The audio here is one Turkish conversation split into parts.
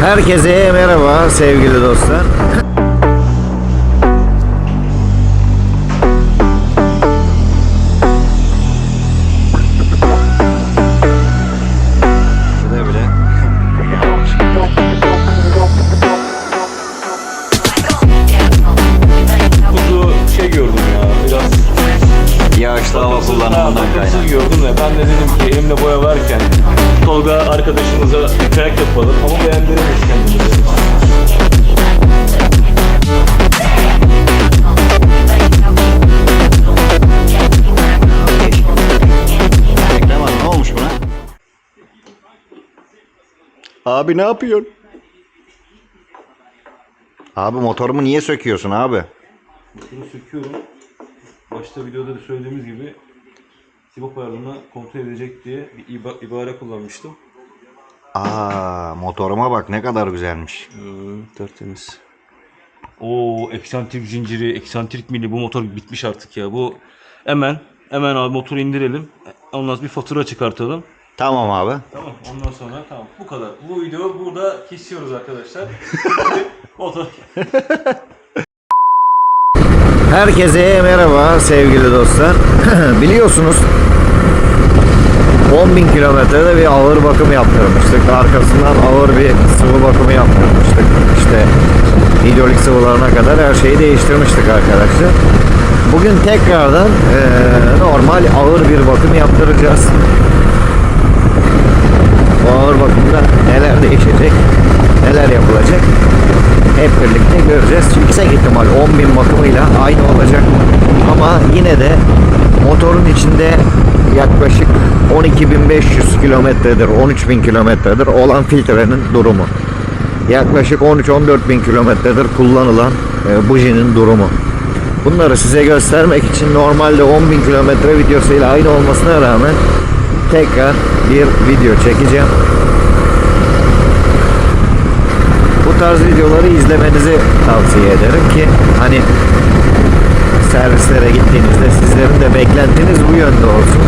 Herkese merhaba sevgili dostlar. Abi ne yapıyorsun? Abi motorumu niye söküyorsun abi? Bunu söküyorum. Başta videoda da söylediğimiz gibi Sibop ayarını kontrol edecek diye bir iba- ibare kullanmıştım. Aa motoruma bak ne kadar güzelmiş. Hmm, tertemiz. Oo eksantrik zinciri, eksantrik mili bu motor bitmiş artık ya. Bu hemen hemen abi motoru indirelim. Ondan sonra bir fatura çıkartalım. Tamam abi. Tamam ondan sonra tamam bu kadar. Bu videoyu burada kesiyoruz arkadaşlar. motor Herkese merhaba sevgili dostlar. Biliyorsunuz 10.000 kilometrede bir ağır bakım yaptırmıştık. Arkasından ağır bir sıvı bakımı yaptırmıştık. İşte hidrolik sıvılarına kadar her şeyi değiştirmiştik arkadaşlar. Bugün tekrardan eee, normal ağır bir bakım yaptıracağız. Ağır bakımda neler değişecek, neler yapılacak hep birlikte göreceğiz. Yüksek ihtimal 10.000 bakımıyla aynı olacak. Ama yine de motorun içinde yaklaşık 12.500 kilometredir, 13.000 kilometredir olan filtrenin durumu. Yaklaşık 13-14 kilometredir kullanılan e, bujinin durumu. Bunları size göstermek için normalde 10.000 kilometre videosuyla aynı olmasına rağmen tekrar bir video çekeceğim. bu tarz videoları izlemenizi tavsiye ederim ki hani servislere gittiğinizde sizlerin de beklentiniz bu yönde olsun.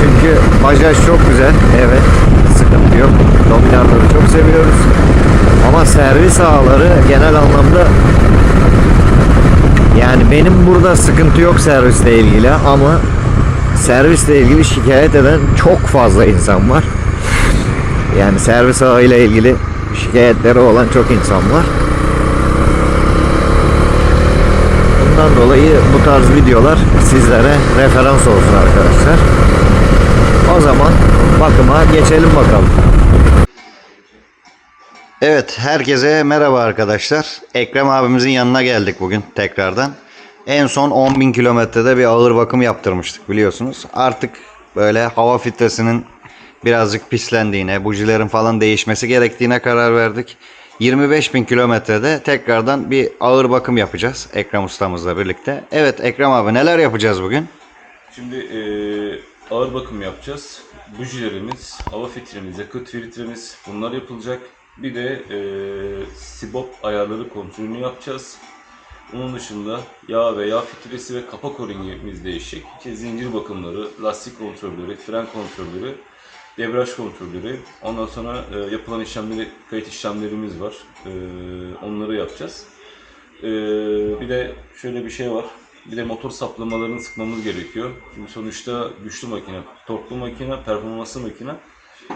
Çünkü bajaj çok güzel. Evet. Sıkıntı yok. Dominarları çok seviyoruz. Ama servis ağları genel anlamda yani benim burada sıkıntı yok servisle ilgili ama servisle ilgili şikayet eden çok fazla insan var. Yani servis ağıyla ilgili şikayetleri olan çok insan var. Bundan dolayı bu tarz videolar sizlere referans olsun arkadaşlar. O zaman bakıma geçelim bakalım. Evet, herkese merhaba arkadaşlar. Ekrem abimizin yanına geldik bugün tekrardan. En son 10.000 kilometrede bir ağır bakım yaptırmıştık biliyorsunuz. Artık böyle hava filtresinin birazcık pislendiğine, bujilerin falan değişmesi gerektiğine karar verdik. 25.000 kilometrede tekrardan bir ağır bakım yapacağız Ekrem ustamızla birlikte. Evet Ekrem abi neler yapacağız bugün? Şimdi eee, ağır bakım yapacağız. Bujilerimiz, hava filtremiz, yakıt filtremiz bunlar yapılacak. Bir de eee sibop ayarları kontrolünü yapacağız. Onun dışında yağ ve yağ filtresi ve kapak o-ringimiz değişecek. İşte zincir bakımları, lastik kontrolleri, fren kontrolleri, debriyaj kontrolleri. Ondan sonra e, yapılan işlemleri, kayıt işlemlerimiz var. E, onları yapacağız. E, bir de şöyle bir şey var. Bir de motor saplamalarını sıkmamız gerekiyor. Çünkü sonuçta güçlü makine, torklu makine, performanslı makine.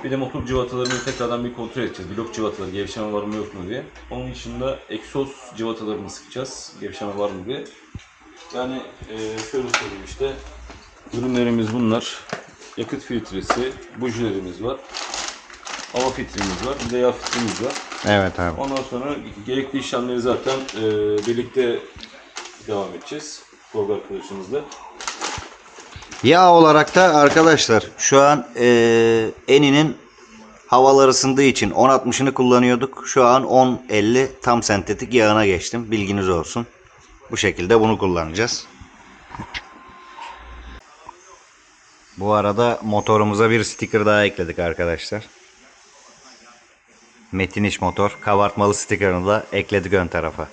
Bir de motor cıvatalarını tekrardan bir kontrol edeceğiz. Blok cıvataları, gevşeme var mı yok mu diye. Onun dışında egzoz cıvatalarını sıkacağız. Gevşeme var mı diye. Yani e, şöyle söyleyeyim işte. Ürünlerimiz bunlar. Yakıt filtresi, bujilerimiz var. Hava filtremiz var. Bir de yağ filtremiz var. Evet abi. Ondan sonra gerekli işlemleri zaten e, birlikte devam edeceğiz. Tolga arkadaşımızla. Yağ olarak da arkadaşlar şu an eee Eni'nin havalar ısındığı için 10.60'ını kullanıyorduk. Şu an 10.50 tam sentetik yağına geçtim. Bilginiz olsun. Bu şekilde bunu kullanacağız. Bu arada motorumuza bir sticker daha ekledik arkadaşlar. Metin İş Motor kabartmalı sticker'ını da ekledik ön tarafa.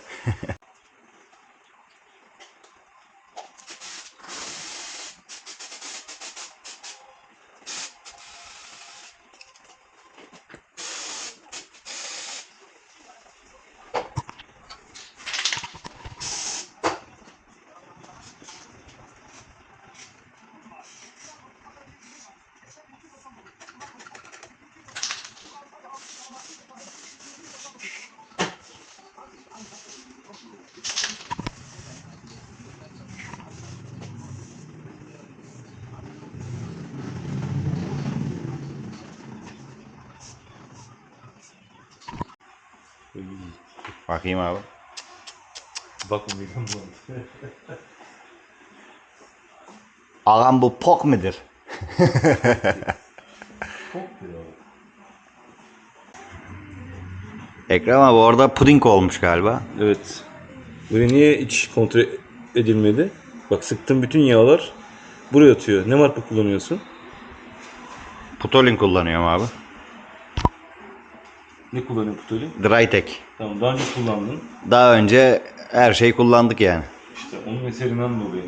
Bakayım abi. Bakma midem bulandı. Ağam bu pok midir? Ekrem abi orada puding olmuş galiba. Evet. Buraya niye hiç kontrol edilmedi? Bak sıktığım bütün yağlar buraya atıyor. Ne marka kullanıyorsun? Putolin kullanıyorum abi. Ne kullanıyorsun Putoli? Drytec. Tamam daha önce kullandın. Daha önce her şey kullandık yani. İşte onun eserinden dolayı.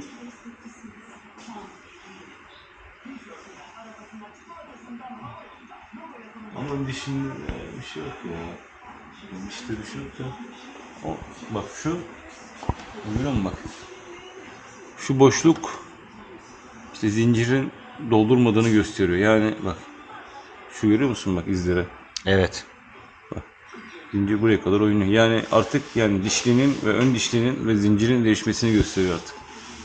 Ama dişinde bir şey yok ya. Dişte bir şey yok ya. O, bak şu, görüyor musun bak? Şu boşluk işte zincirin doldurmadığını gösteriyor. Yani bak, şu görüyor musun bak izlere? Evet. Zincir buraya kadar oynuyor. Yani artık yani dişlinin ve ön dişlinin ve zincirin değişmesini gösteriyor artık.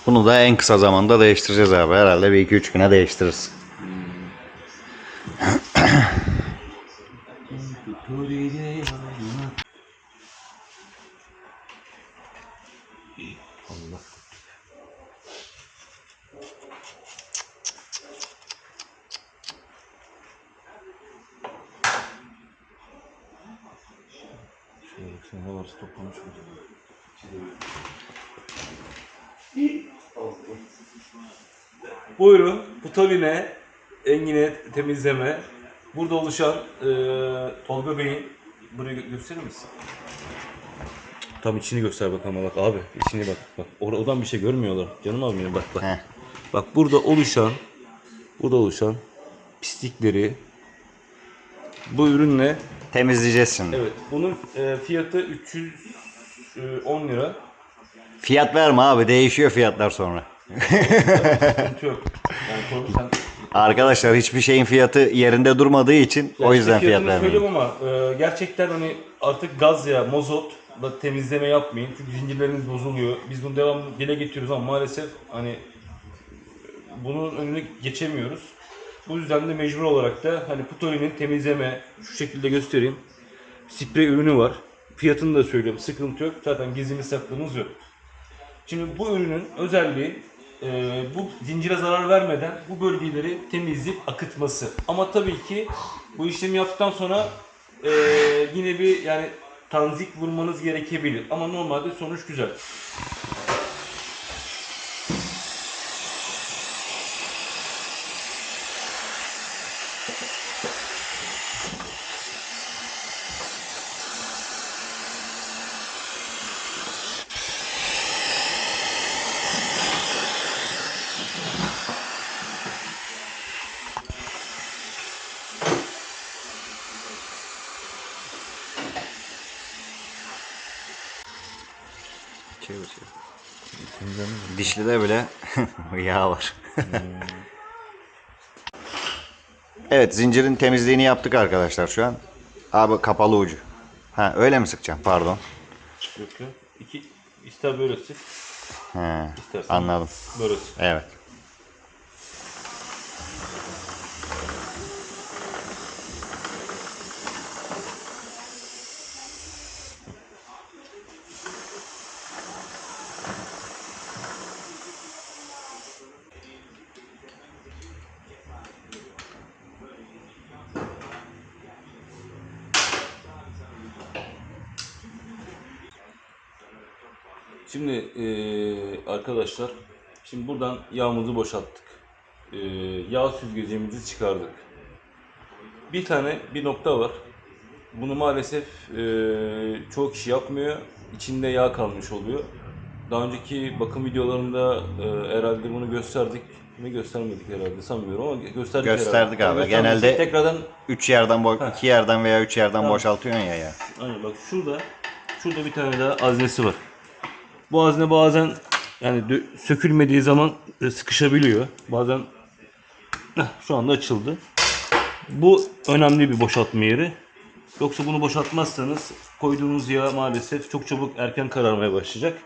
Bunu da en kısa zamanda değiştireceğiz abi. Herhalde bir iki üç güne değiştiririz. Şöyle Putaline, engine temizleme. Burada oluşan e, Tolga Bey'in, burayı gö- gösterir misin? Tam içini göster bakalım bak abi. içine bak. Bak or- oradan bir şey görmüyorlar. Canım abim benim, bak bak. Heh. Bak burada oluşan, burada oluşan pislikleri bu ürünle Temizleyeceğiz şimdi. Evet, bunun e, fiyatı 310 lira. Fiyat verme abi. Değişiyor fiyatlar sonra. Sıkıntı yok. Arkadaşlar hiçbir şeyin fiyatı yerinde durmadığı için o işte yüzden fiyat fiyatını vermiyorum. söyleyeyim ama e, gerçekten hani artık gaz ya, mazot da temizleme yapmayın. Çünkü zincirleriniz bozuluyor. Biz bunu devamlı dile getiriyoruz ama maalesef hani e, bunun önünü geçemiyoruz. Bu yüzden de mecbur olarak da hani Putoli'nin temizleme şu şekilde göstereyim. Sprey ürünü var. Fiyatını da söylüyorum. Sıkıntı yok. Zaten gizlimiz saklımız yok. Şimdi bu ürünün özelliği e, bu zincire zarar vermeden bu bölgeleri temizleyip akıtması. Ama tabii ki bu işlemi yaptıktan sonra e, yine bir yani tanzik vurmanız gerekebilir. Ama normalde sonuç güzel. Dişlide bile yağ var. evet zincirin temizliğini yaptık arkadaşlar şu an. Abi kapalı ucu. Ha öyle mi sıkacağım? Pardon. Yok ya. İki, ister böyle sık, He, istersen anladım. böyle sık. Evet. Şimdi eee, arkadaşlar, şimdi buradan yağımızı boşalttık. Eee, yağ süzgecimizi çıkardık. Bir tane bir nokta var. Bunu maalesef eee çoğu kişi yapmıyor. İçinde yağ kalmış oluyor. Daha önceki bakım videolarında eee, herhalde bunu gösterdik. Mi göstermedik herhalde sanmıyorum ama gösterdik Gösterdik herhalde. abi. Göstermiştik. Genelde- tekrardan Üç yerden, bo- iki yerden veya üç yerden Tamam. boşaltıyorsun ya ya. Aynen bak şurada şurada bir tane daha haznesi var. Bu hazne bazen yani sökülmediği zaman e, sıkışabiliyor. Bazen şu anda açıldı. Bu önemli bir boşaltma yeri. Yoksa bunu boşaltmazsanız koyduğunuz yağ maalesef çok çabuk erken kararmaya başlayacak.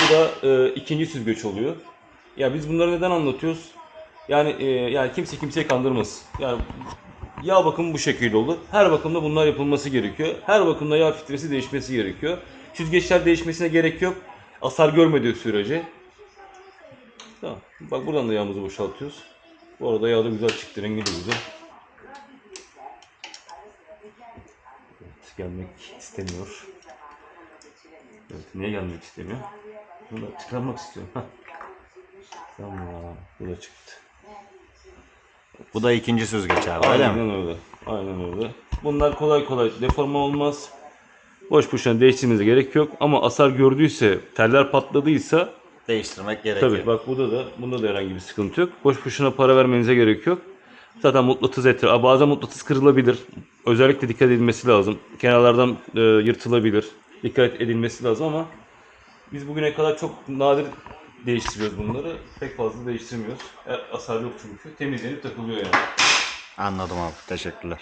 Bu da e, ikinci süzgeç oluyor. Ya biz bunları neden anlatıyoruz? Yani e, yani kimse kimseyi kandırmasın. Yani Yağ bakımı bu şekilde olur. Her bakımda bunlar yapılması gerekiyor. Her bakımda yağ filtresi değişmesi gerekiyor. Süzgeçler değişmesine gerek yok. Hasar görmediği sürece. Tamam. Bak buradan da yağımızı boşaltıyoruz. Bu arada yağ da güzel çıktı. Rengi de güzel. Evet, gelmek istemiyor. Evet, niye gelmek istemiyor? Bunu çıkarmak istiyorum. Tamam, bu da çıktı. Bu da ikinci süzgeç abi? Aynen öyle. Aynen öyle. Bunlar kolay kolay deforme olmaz. Boş boşuna değiştirmenize gerek yok ama hasar gördüyse, teller patladıysa Değiştirmek gerekiyor. tabii bak burada da bunda da herhangi bir sıkıntı yok. Boş boşuna para vermenize gerek yok. Zaten mutlatıs etir. Bazen mutlatıs kırılabilir. Özellikle dikkat edilmesi lazım. Kenarlardan e, yırtılabilir. Dikkat edilmesi lazım ama biz bugüne kadar çok nadir değiştiriyoruz bunları. Pek fazla değiştirmiyoruz. E, hasar yok çünkü. Temizlenip takılıyor yani. Anladım abi. Teşekkürler.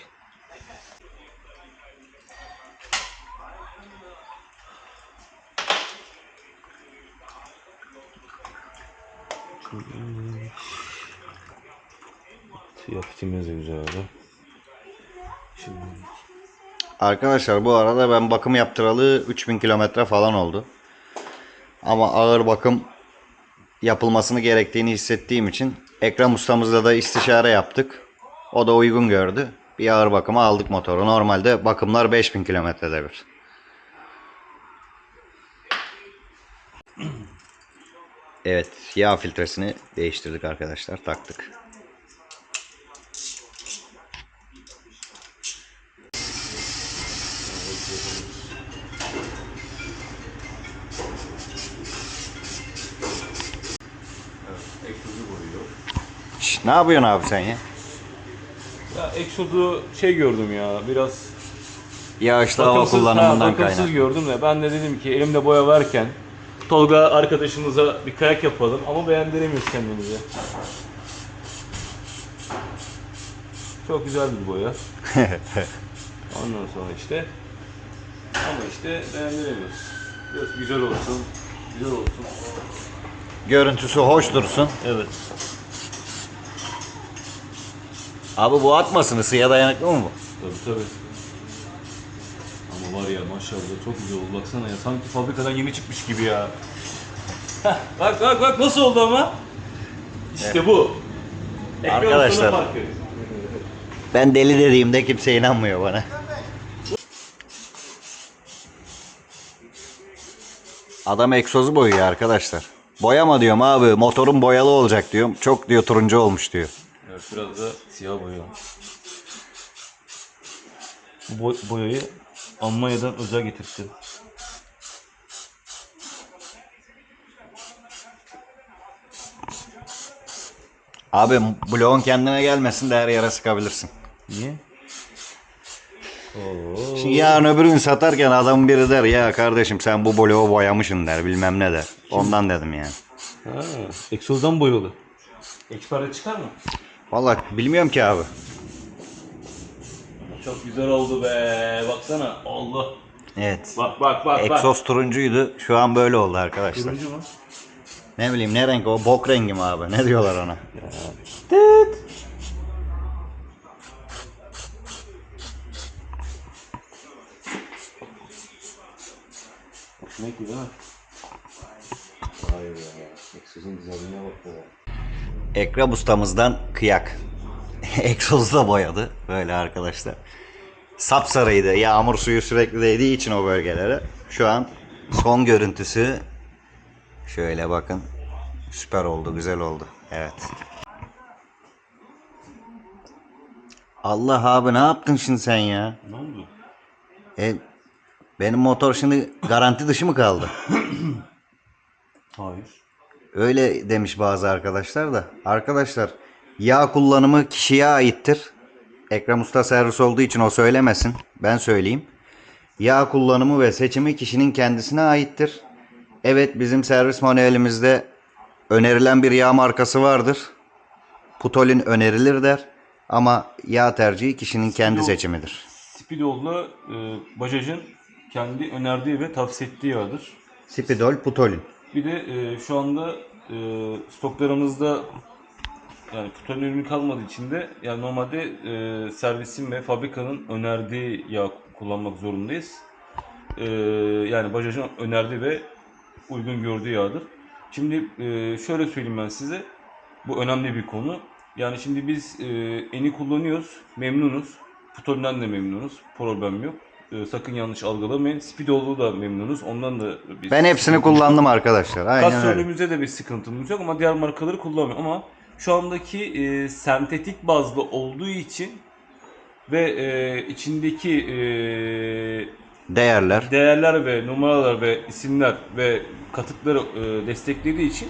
Siyah fitimiz de güzel abi. Şimdi Arkadaşlar bu arada ben bakım yaptıralı 3000 kilometre falan oldu. Ama ağır bakım yapılmasını gerektiğini hissettiğim için Ekrem ustamızla da istişare yaptık. O da uygun gördü. Bir ağır bakıma aldık motoru. Normalde bakımlar 5000 kilometrede bir. Evet yağ filtresini değiştirdik arkadaşlar taktık. Şş, ne yapıyorsun abi sen ya? Ya egzozu şey gördüm ya biraz Yağışlı hava bakımsız, ha, kullanımından bakımsız kaynak. gördüm de ben de dedim ki elimde boya varken Tolga arkadaşımıza bir kayak yapalım ama beğendiremiyoruz kendimizi. Çok güzel bir boya. Ondan sonra işte ama işte beğendiremiyoruz. Biraz güzel olsun, güzel olsun. Görüntüsü hoş dursun. Evet. Abi bu atmasın ısıya dayanıklı mı bu? Tabii tabii. Ama var ya maşallah çok güzel oldu baksana ya sanki fabrikadan yeni çıkmış gibi ya. Heh, bak bak bak nasıl oldu ama? İşte bu. Ekran Arkadaşlar. farkı. Ben deli dediğimde kimse inanmıyor bana. Adam egzozu boyuyor arkadaşlar. Boyama diyorum abi motorun boyalı olacak diyorum. Çok diyor turuncu olmuş diyor. Evet biraz da siyah boya. Bu boy- boyayı Almanya'dan özel getirtti. Abi bloğun kendine gelmesin de her yere sıkabilirsin. Niye? Oo. Şimdi yarın öbür gün satarken adam biri der ya kardeşim sen bu bloğu boyamışsın der bilmem ne der. Ondan dedim yani. Ha, egzozdan boyalı. Eksperde çıkar mı? Vallahi bilmiyorum ki abi. Çok güzel oldu be. Baksana. Allah. Evet. Bak bak bak. Egzoz turuncuydu. Şu an böyle oldu arkadaşlar. Turuncu mu? Ne bileyim ne renk o? Bok rengi mi abi? Ne diyorlar ona? Ne ki değil mi? Vay be. Egzozun güzelliğine bak be. Ekrem ustamızdan kıyak. Egzozu da boyadı. Böyle arkadaşlar. Sapsarıydı. Yağmur suyu sürekli değdiği için o bölgelere. Şu an son görüntüsü şöyle bakın. Süper oldu. Güzel oldu. Evet. Allah abi ne yaptın şimdi sen ya? Ne oldu? E, benim motor şimdi garanti dışı mı kaldı? Hayır. Öyle demiş bazı arkadaşlar da. Arkadaşlar yağ kullanımı kişiye aittir. Ekrem Usta servis olduğu için o söylemesin. Ben söyleyeyim. Yağ kullanımı ve seçimi kişinin kendisine aittir. Evet bizim servis manuelimizde önerilen bir yağ markası vardır. Putolin önerilir der. Ama yağ tercihi kişinin kendi seçimidir. Speedo'la e, Bajaj'ın kendi önerdiği ve tavsiye ettiği yağdır. Spidol, Putolin. Bir de e, şu anda e, stoklarımızda Yani Futon ürünü kalmadığı için de yani normalde e, servisin ve fabrikanın önerdiği yağ kullanmak zorundayız. E, yani Bajaj'ın önerdiği ve uygun gördüğü yağdır. Şimdi e, şöyle söyleyeyim ben size. Bu önemli bir konu. Yani şimdi biz e, eni kullanıyoruz, memnunuz. Futon'dan da memnunuz, problem yok. E, sakın yanlış algılamayın. Speedo'lu da memnunuz. Ondan da biz Ben hepsini kullandım arkadaşlar. Aynen öyle. Kastrolümüzde de bir sıkıntımız yok ama diğer markaları kullanmıyorum. Ama şu andaki e, sentetik bazlı olduğu için ve e, içindeki e, Değerler. değerler ve numaralar ve isimler ve katıkları e, desteklediği için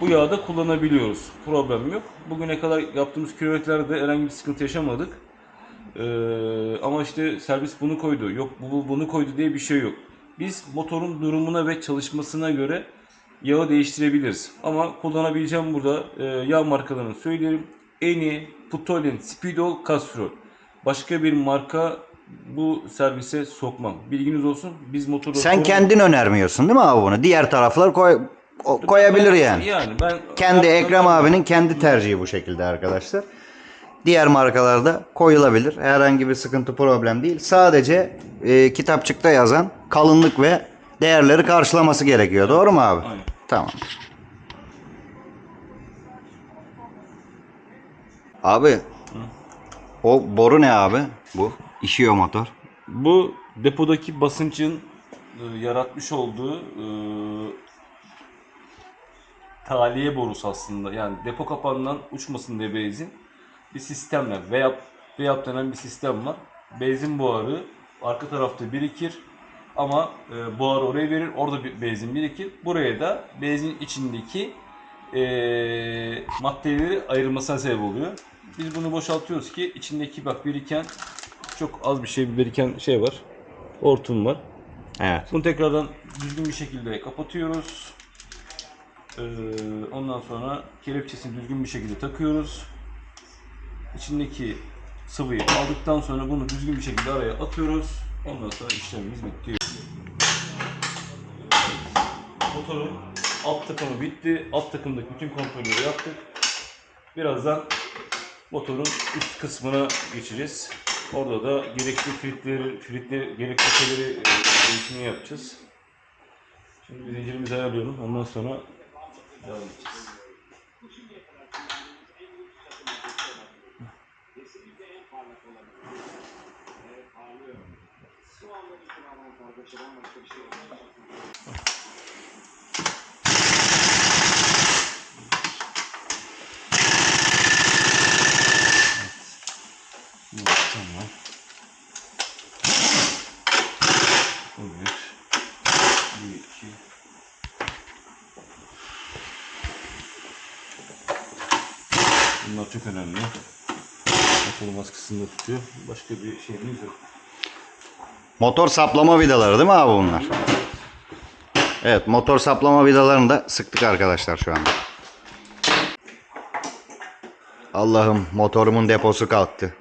bu yağı da kullanabiliyoruz. Problem yok. Bugüne kadar yaptığımız küvetlerde herhangi bir sıkıntı yaşamadık. E, ama işte servis bunu koydu, yok bu bunu koydu diye bir şey yok. Biz motorun durumuna ve çalışmasına göre yağı değiştirebiliriz. Ama kullanabileceğim burada e, yağ markalarını söyleyelim. Eni, Putolin, Speedol, Castrol. Başka bir marka bu servise sokmam. Bilginiz olsun. Biz motoru Sen kendin önermiyorsun değil mi abi bunu? Diğer taraflar koy, o- koyabilir yani. Yani ben Kendi ben- Ekrem abinin kendi tercihi bu şekilde arkadaşlar. Diğer markalarda koyulabilir. Herhangi bir sıkıntı problem değil. Sadece e, kitapçıkta yazan kalınlık ve değerleri karşılaması gerekiyor. Doğru mu abi? Aynen. Tamam. Abi o boru ne abi? Bu işiyor motor. Bu depodaki basıncın e, yaratmış olduğu e, taliye borusu aslında. Yani depo kapağından uçmasın diye benzin bir sistemle veya veya denen bir sistem var. Benzin buharı arka tarafta birikir ama e, buharı oraya verir. Orada bir benzin birikir. Buraya da benzin içindeki e, maddeleri ayırmasına sebep oluyor. Biz bunu boşaltıyoruz ki içindeki bak biriken çok az bir şey bir biriken şey var. Hortum var. Evet. Bunu tekrardan düzgün bir şekilde kapatıyoruz. Ee, ondan sonra kelepçesini düzgün bir şekilde takıyoruz. İçindeki sıvıyı aldıktan sonra bunu düzgün bir şekilde araya atıyoruz. Ondan sonra işlemimiz bitiyor. Motorun alt takımı bitti. Alt takımdaki bütün kontrolleri yaptık. Birazdan motorun üst kısmına geçeceğiz. Orada da gerekli filtreleri, filtre, gerekli şeyleri e, değişimini yapacağız. Şimdi zincirimizi ayarlayalım. Ondan sonra devam edeceğiz. Tamam. Bu bir. Bu iki. Bunlar çok önemli. Baskısını da tutuyor. Başka bir şeyimiz yok. Motor saplama vidaları değil mi abi bunlar? Evet motor saplama vidalarını da sıktık arkadaşlar şu anda. Allah'ım motorumun deposu kalktı.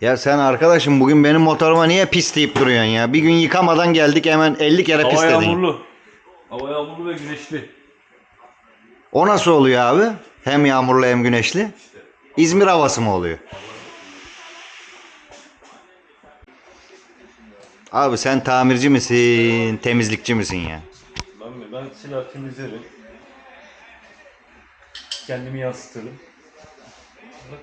Ya sen arkadaşım bugün benim motoruma niye pis deyip duruyorsun ya? Bir gün yıkamadan geldik hemen 50 kere Hava dedin. yağmurlu. Hava yağmurlu ve güneşli. O nasıl oluyor abi? Hem yağmurlu hem güneşli. İzmir havası mı oluyor? Abi sen tamirci misin, temizlikçi misin ya? Ben mi? Ben silah temizlerim. Kendimi yansıtırım. Bak.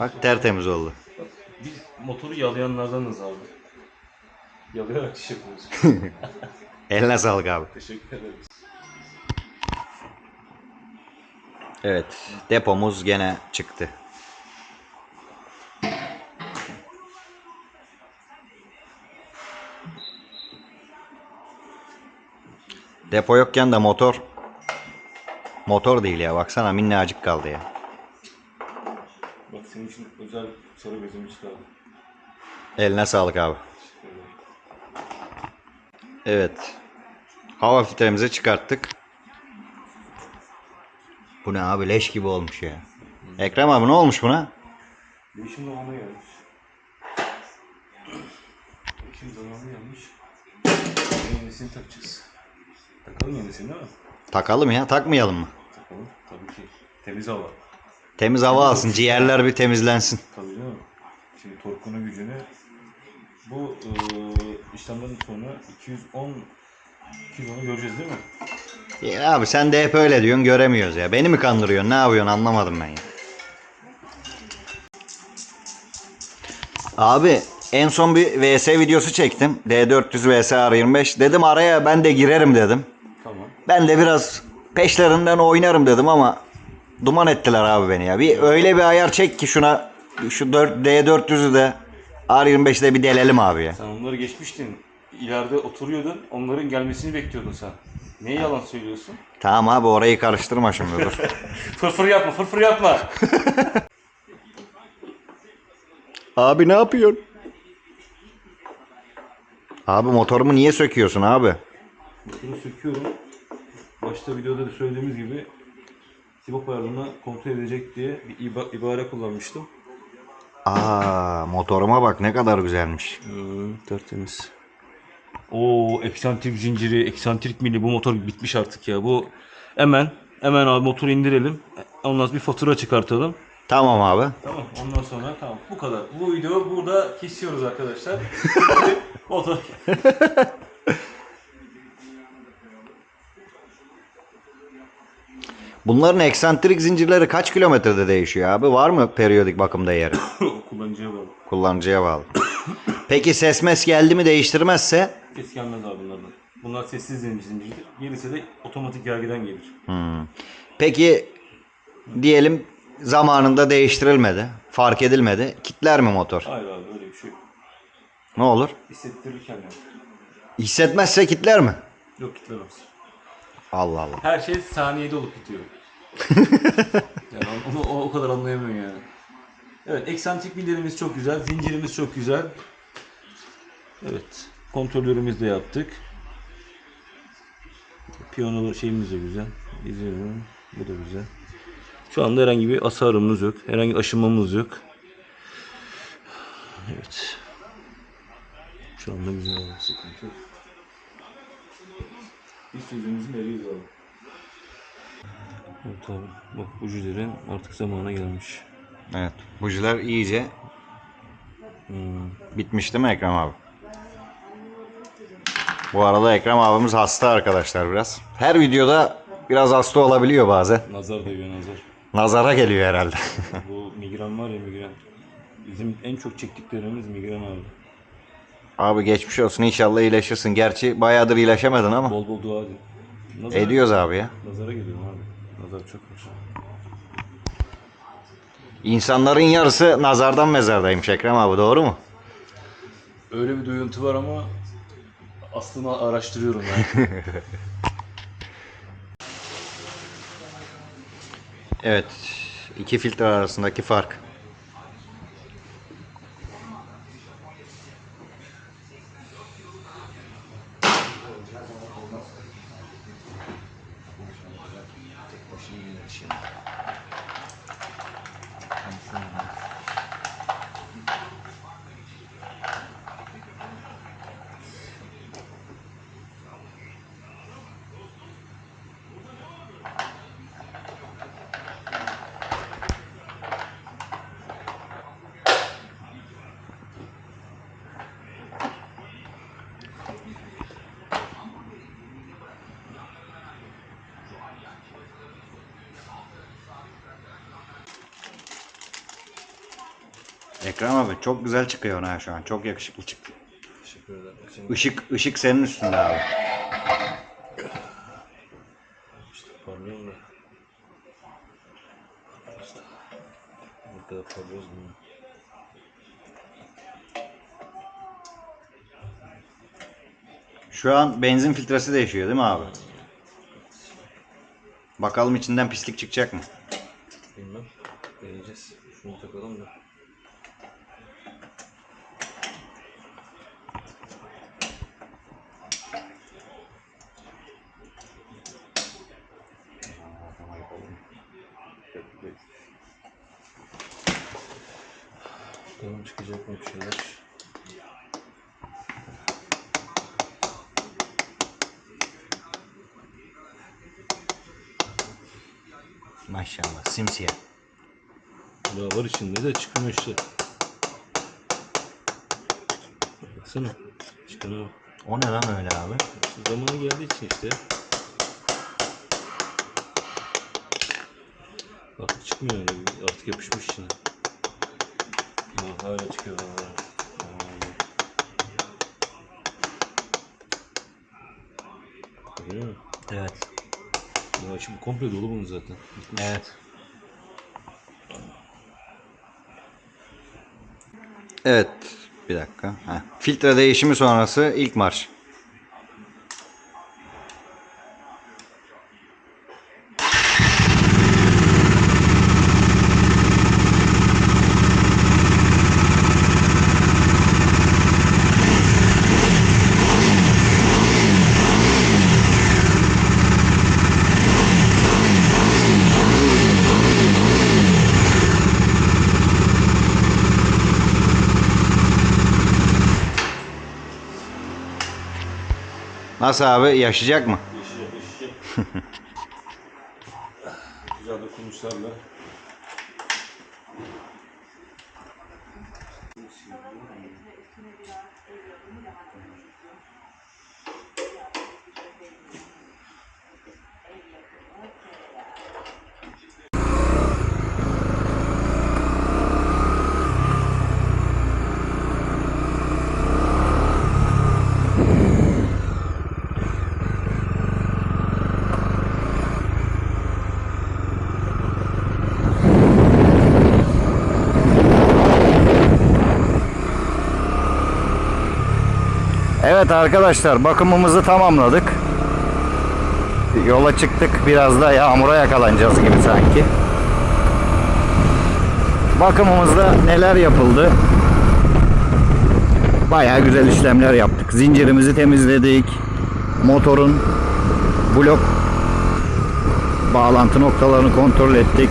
Bak tertemiz oldu. Bak, Biz motoru yalayanlardanız abi. Yalayarak iş yapıyoruz. Eline sağlık abi. Teşekkür ederiz. Evet, depomuz gene çıktı. Depo yokken de motor motor değil ya baksana minnacık kaldı ya. Bak senin için özel sarı bezimi çıkardım. Eline sağlık abi. Evet. Hava filtremizi çıkarttık. Bu ne abi leş gibi olmuş ya. Ekrem abi ne olmuş buna? Değişim zamanı gelmiş. Değişim zamanı gelmiş. Yenisini takacağız. Takalım yenisini değil mi? Takalım ya takmayalım mı? Takalım. Tabii ki. Temiz hava. Temiz hava alsın ciğerler bir temizlensin. Tabii mi? Şimdi torkunu gücünü bu e, işlemden sonra 210 210'u göreceğiz değil mi? Ya abi sen de hep öyle diyorsun göremiyoruz ya. Beni mi kandırıyorsun ne yapıyorsun anlamadım ben ya. Abi en son bir VS videosu çektim. D400 vs R25. Dedim araya ben de girerim dedim. Tamam. Ben de biraz peşlerinden oynarım dedim ama duman ettiler abi beni ya. Bir öyle bir ayar çek ki şuna şu 4 D400'ü de R25'de bir delelim abi ya. Sen onları geçmiştin. İleride oturuyordun. Onların gelmesini bekliyordun sen. Niye yalan söylüyorsun? Tamam abi orayı karıştırma şimdi dur. Fırfır yapma, fırfır yapma. abi ne yapıyorsun? Abi motorumu niye söküyorsun abi? Bunu söküyorum. Başta videoda da söylediğimiz gibi Sibop ayarını kontrol edecek diye bir iba- ibare kullanmıştım. Aa motoruma bak ne kadar güzelmiş. Hmm, tertemiz. Oo, eksantrik zinciri, eksantrik mili bu motor bitmiş artık ya. Bu hemen hemen abi motoru indirelim. Ondan sonra bir fatura çıkartalım. Tamam abi. Tamam. Ondan sonra tamam. Bu kadar. Bu videoyu burada kesiyoruz arkadaşlar. motor. Bunların eksantrik zincirleri kaç kilometrede değişiyor abi? Var mı periyodik bakım değeri? Kullanıcıya bağlı. Kullanıcıya bağlı. Peki ses mes geldi mi değiştirmezse? Ses gelmez abi bunlardan. Bunlar sessiz zincir zincirdir. Gelirse de otomatik gergiden gelir. Peki diyelim zamanında değiştirilmedi, fark edilmedi. Kitler mi motor? Hayır abi öyle bir şey yok. Ne olur? Hissettirir kendini. Hissetmezse kitler mi? Yok kitlemez. Allah Allah. Her şey saniyede olup bitiyor. yani onu, o, o kadar anlayamıyorum yani. Evet, eksantrik billerimiz çok güzel, zincirimiz çok güzel. Evet, kontrolörümüz de yaptık. Piyano şeyimiz de güzel. İzliyorum. Bu da güzel. Şu anda herhangi bir hasarımız yok. Herhangi bir aşınmamız yok. Evet. Şu anda güzel oldu. Sıkıntı yok. Biz sözümüzün eriyiz abi. Evet abi. Bak bujilerin artık zamanı gelmiş. Evet. Bujiler iyice Hmm. bitmiş değil mi Ekrem abi? Bu arada Ekrem abimiz hasta arkadaşlar biraz. Her videoda biraz hasta olabiliyor bazen. Nazar değiyor nazar. Nazara geliyor herhalde. Bu migren var ya migren. Bizim en çok çektiklerimiz migren abi. abi geçmiş olsun inşallah iyileşirsin. Gerçi bayağıdır iyileşemedin ama. Bol bol dua edin. Nazara, Ediyoruz abi ya. Nazara geliyorum abi. Nazar çok var. İnsanların yarısı nazardan mezardaymış Ekrem abi doğru mu? Öyle bir duyuntu var ama aslında araştırıyorum yani. Evet. iki filtre arasındaki fark. Ekrem abi çok güzel çıkıyor ha şu an. Çok yakışıklı çıktı. Teşekkür ederim. Işık ışık senin üstünde abi. İşte parlıyorum da. İşte. Ne kadar parlıyoruz bilmiyorum. Şu an benzin filtresi değişiyor değil mi abi? Bakalım içinden pislik çıkacak mı? Bilmem. Deneyeceğiz. Şunu takalım da. Çıkacak mı bir şeyler. Maşallah simsiyah. Ya var içinde de çıkmıyor işte. Baksana. Çıkana bak. O ne lan öyle abi? Zamanı geldiği için işte. Bak çıkmıyor öyle. Artık yapışmış içine. Ha, hala çıkıyor. Ha. Öyle mi? Evet. Ya şimdi komple dolu bunun zaten. Bitmiş. Evet. Evet. Bir dakika. Heh. Filtre değişimi sonrası ilk marş. Nasıl abi? Yaşayacak mı? Yaşayacak, yaşayacak. Güzel dokunuşlarla. Evet arkadaşlar bakımımızı tamamladık. Yola çıktık. Biraz da yağmura yakalanacağız gibi sanki. Bakımımızda neler yapıldı? Bayağı güzel işlemler yaptık. Zincirimizi temizledik. Motorun blok bağlantı noktalarını kontrol ettik.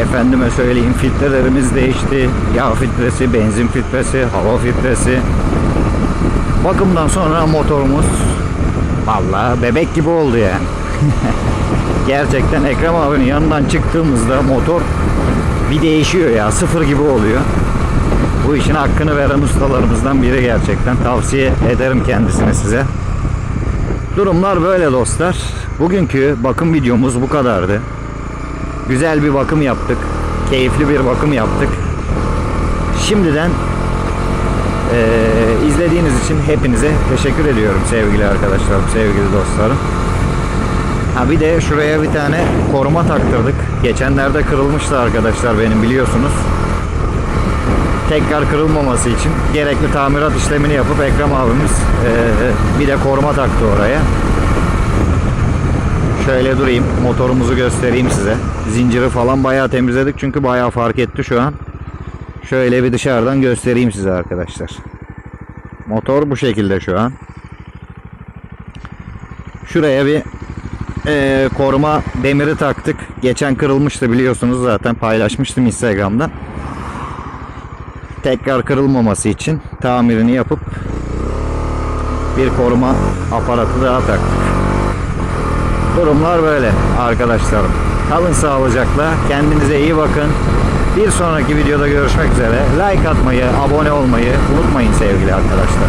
Efendime söyleyeyim filtrelerimiz değişti. Yağ filtresi, benzin filtresi, hava filtresi. Bakımdan sonra motorumuz vallahi bebek gibi oldu yani. Gerçekten Ekrem abinin yanından çıktığımızda motor bir değişiyor ya sıfır gibi oluyor. Bu işin hakkını veren ustalarımızdan biri gerçekten. Tavsiye ederim kendisine size. Durumlar böyle dostlar. Bugünkü bakım videomuz bu kadardı. Güzel bir bakım yaptık. Keyifli bir bakım yaptık. Şimdiden eee, izlediğiniz için hepinize teşekkür ediyorum sevgili arkadaşlarım, sevgili dostlarım. Ha bir de şuraya bir tane koruma taktırdık. Geçenlerde kırılmıştı arkadaşlar benim biliyorsunuz. Tekrar kırılmaması için gerekli tamirat işlemini yapıp Ekrem abimiz eee, bir de koruma taktı oraya. Şöyle durayım. Motorumuzu göstereyim size. Zinciri falan bayağı temizledik çünkü bayağı fark etti şu an. Şöyle bir dışarıdan göstereyim size arkadaşlar. Motor bu şekilde şu an. Şuraya bir eee, koruma demiri taktık. Geçen kırılmıştı biliyorsunuz zaten paylaşmıştım Instagram'da. Tekrar kırılmaması için tamirini yapıp bir koruma aparatı daha taktık. Durumlar böyle arkadaşlarım. Kalın sağlıcakla. Kendinize iyi bakın. Bir sonraki videoda görüşmek üzere. Like atmayı, abone olmayı unutmayın sevgili arkadaşlar.